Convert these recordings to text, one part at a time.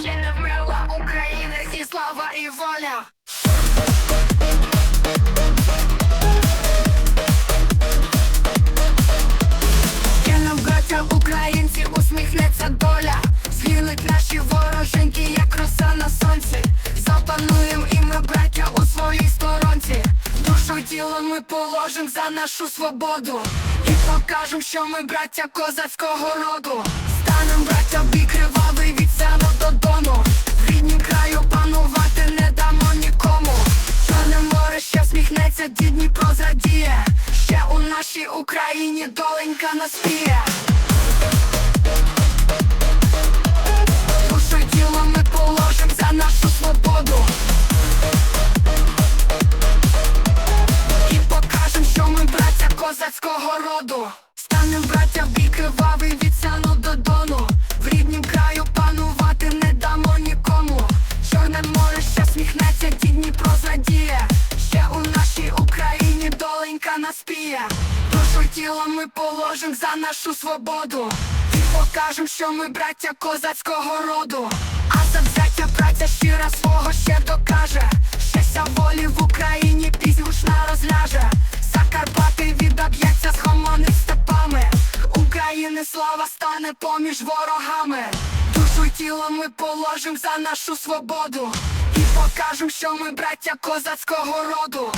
Ще не вмерла Україна, і слава і воля. Є нам браття українці, усміхнеться доля. Згинуть наші вороженьки, як роса на сонці. Запануєм і ми, браття, у своїй сторонці. Душу тіло ми положим за нашу свободу. І покажем, що ми браття козацького роду. Всміхнеться, дід Дніпро. Ще у нашій Україні доленька наспіє. Душу і тіло ми положим за нашу свободу. І покажем, що ми браття козацького роду. Станем браття в бій кривавий від сяну до дону. В ріднім краю панувати не дамо нікому. Чорне море ще сміхнеться, дід Дніпро зрадіє. Ще у нашій Україні доленька наспіє. Душу й тіло ми положим за нашу свободу. І покажем, що ми браття козацького роду. А завзяття браття щира свого ще докаже. Щастя волі в Україні піснь гучна розляже. Закарпати відоб'ється з хомоним степами. України слава стане поміж ворогами. Душу тіло ми положим за нашу свободу. І покажем, що ми браття козацького роду.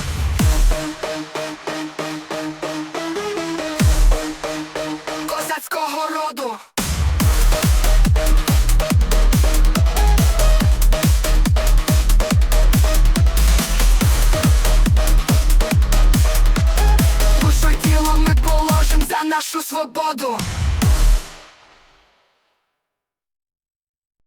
Козацького роду. Тіло ми положим за нашу свободу.